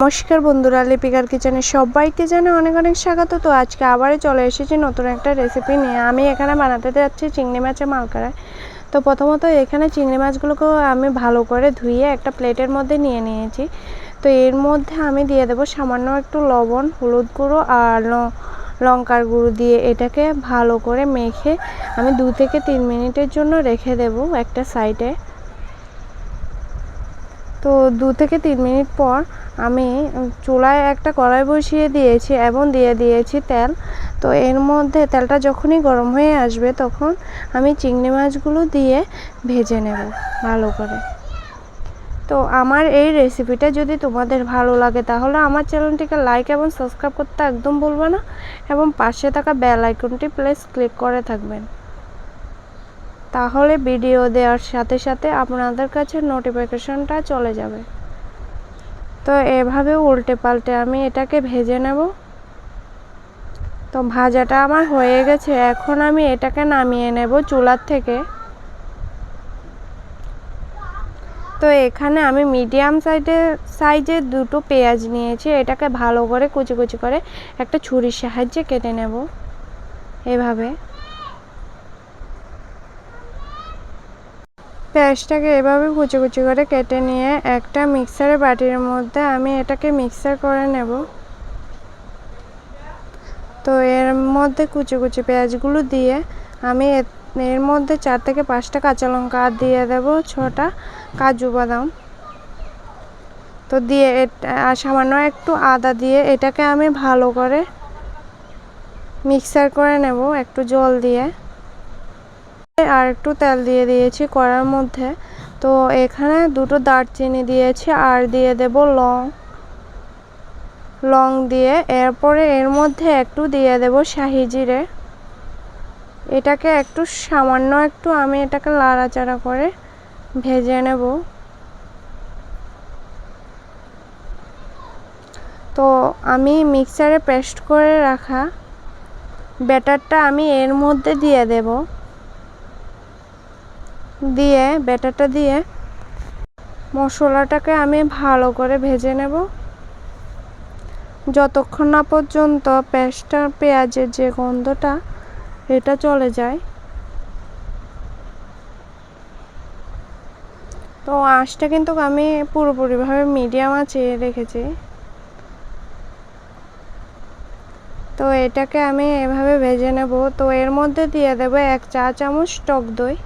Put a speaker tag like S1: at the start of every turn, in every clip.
S1: নমস্কার বন্ধুরা, লিপিকার কিচেনে সবাইকে জানে অনেক অনেক স্বাগত। তো আজকে আবারও চলে এসেছি নতুন একটা রেসিপি নিয়ে। আমি এখানে বানাতে যাচ্ছি চিংড়ি মাছের মালকারায় তো প্রথমত এখানে চিংড়ি মাছগুলোকেও আমি ভালো করে ধুয়ে একটা প্লেটের মধ্যে নিয়ে নিয়েছি। তো এর মধ্যে আমি দিয়ে দেবো সামান্য একটু লবণ, হলুদ গুঁড়ো আর লঙ্কার গুঁড়ো দিয়ে এটাকে ভালো করে মেখে আমি দু থেকে তিন মিনিটের জন্য রেখে দেব একটা সাইডে তো দু থেকে তিন মিনিট পর আমি চুলায় একটা কড়াই বসিয়ে দিয়েছি এবং দিয়ে দিয়েছি তেল। তো এর মধ্যে তেলটা যখনই গরম হয়ে আসবে তখন আমি চিংড়ি মাছগুলো দিয়ে ভেজে নেব ভালো করে। তো আমার এই রেসিপিটা যদি তোমাদের ভালো লাগে তাহলে আমার চ্যানেলটিকে লাইক এবং সাবস্ক্রাইব করতে একদম ভুলবে না। এবং পাশে থাকা বেল আইকনটি প্লেস ক্লিক করে থাকবেন। তাহলে ভিডিও দেওয়ার সাথে সাথে আপনাদের কাছে নোটিফিকেশনটা চলে যাবে। তো এভাবে উল্টে পাল্টে আমি এটাকে ভেজে নেব। তো ভাজাটা আমার হয়ে গেছে, এখন আমি এটাকে নামিয়ে নেব চুলার থেকে। তো এখানে আমি মিডিয়াম সাইজে সাইজের দুটো পেঁয়াজ নিয়েছি, এটাকে ভালো করে কুচি কুচি করে একটা ছুরির সাহায্যে কেটে নেব। এভাবে। পেঁয়াজটাকে এভাবে কুচি কুচি করে কেটে নিয়ে একটা মিক্সারের বাটির মধ্যে আমি এটাকে মিক্সার করে নেব। তো এর মধ্যে কুচি কুচি পেঁয়াজগুলো দিয়ে আমি এর মধ্যে চার থেকে পাঁচটা কাঁচা লঙ্কা আর দিয়ে দেব, ছটা কাজু বাদাম। তো দিয়ে সামান্য একটু আদা দিয়ে এটাকে আমি ভালো করে মিক্সার করে নেব একটু জল দিয়ে। আর একটু তেল দিয়ে দিয়েছি কড়ার মধ্যে। তো এখানে দুটো দারচিনি দিয়েছি আর দিয়ে দেব লং। লং দিয়ে এরপরে এর মধ্যে একটু দিয়ে দেব শাহি জিরে। এটাকে একটু সামান্য একটু আমি এটাকে লাড়াচাড়া করে ভেজে নেব। তো আমি মিক্সারে পেস্ট করে রাখা ব্যাটারটা আমি এর মধ্যে দিয়ে দেবো। দিয়ে, ব্যাটারটা দিয়ে মশলাটাকে আমি ভালো করে ভেজে নেব। যতক্ষণ না পর্যন্ত পেস্টটা, পেঁয়াজের যে গন্ধটা, এটা চলে যায়। তো আঁশটা কিন্তু আমি পুরোপুরিভাবে মিডিয়াম আঁচে রেখেছি। তো এটাকে আমি এভাবে ভেজে নেব। তো এর মধ্যে দিয়ে দেবো এক চা চামচ টক দই।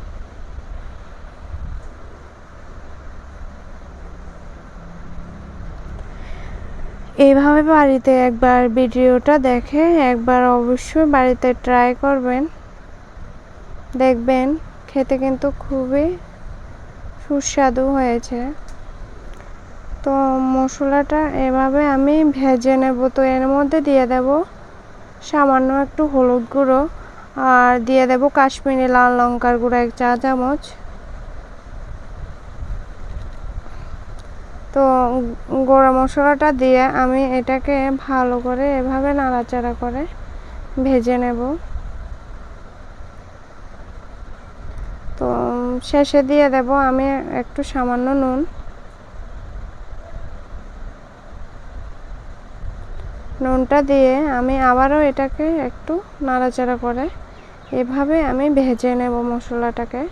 S1: এইভাবে বাড়িতে একবার ভিডিওটা দেখে একবার অবশ্যই বাড়িতে ট্রাই করবেন। দেখবেন খেতে কিন্তু খুবই সুস্বাদু হয়েছে। তো মশলাটা এভাবে আমি ভেজে নেব। তো এর মধ্যে দিয়ে দেব সামান্য একটু হলুদ গুঁড়ো আর দিয়ে দেব কাশ্মীরি লাল লঙ্কার গুঁড়ো এক চা চামচ তো গোড়া মশলাটা দিয়ে আমি এটাকে ভালো করে এভাবে নাড়াচাড়া করে ভেজে নেব। তো শেষে দিয়ে দেব আমি একটু সামান্য নুন। নুনটা দিয়ে আমি আবারও এটাকে একটু নাড়াচাড়া করে এভাবে আমি ভেজে নেব মশলাটাকে।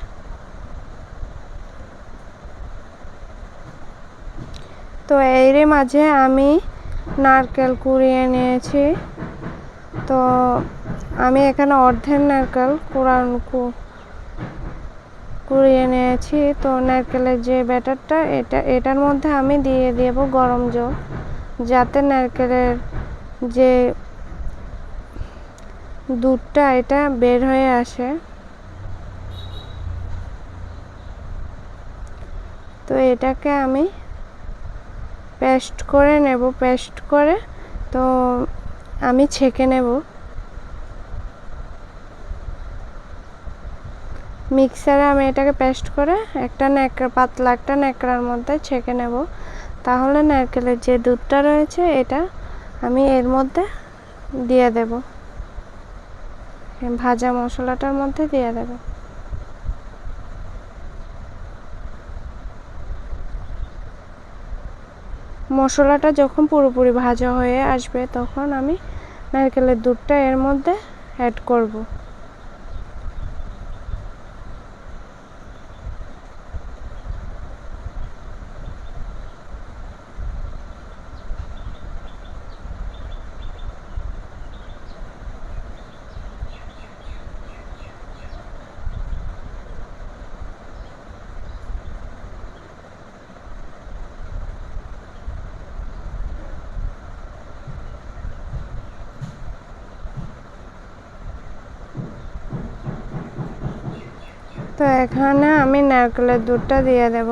S1: তো এরই মাঝে আমি নারকেল কুড়িয়ে নিয়েছি। তো আমি এখানে অর্ধেক নারকেল কুড়ান কুড়িয়ে নিয়েছি। তো নারকেলের যে ব্যাটারটা, এটা, এটার মধ্যে আমি দিয়ে দেবো গরম জল। যাতে নারকেলের যে দুধটা, এটা বের হয়ে আসে। তো এটাকে আমি পেস্ট করে নেব, পেস্ট করে। তো আমি ছেঁকে নেব। মিক্সারে আমি এটাকে পেস্ট করে একটা ন্যাকড়া, পাতলা একটা ন্যাকড়ার মধ্যে ছেঁকে নেব। তাহলে নারকেলের যে দুধটা রয়েছে, এটা আমি এর মধ্যে দিয়ে দেব। ভাজা মশলাটার মধ্যে দিয়ে দেবো। মশলাটা যখন পুরোপুরি ভাজা হয়ে আসবে তখন আমি নারকেলের দুধটা এর মধ্যে অ্যাড করব। তো এখানে আমি নারকেলের দুধটা দিয়ে দেব।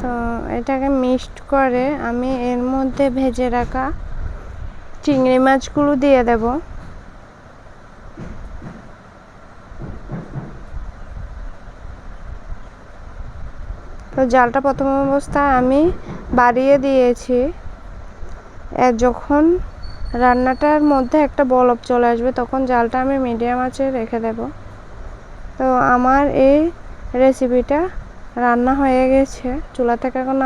S1: তো এটাকে মিক্সড করে আমি এর মধ্যে ভেজে রাখা চিংড়ি মাছগুলো দিয়ে দেব। তো জালটা প্রথম অবস্থায় আমি বাড়িয়ে দিয়েছি। যখন রান্নাটার মধ্যে একটা বলব চলে আসবে, তখন জালটা আমি মিডিয়াম আঁচে রেখে দেব। তো আমার এই রেসিপিটা রান্না হয়ে গেছে। চুলা থেকে এখন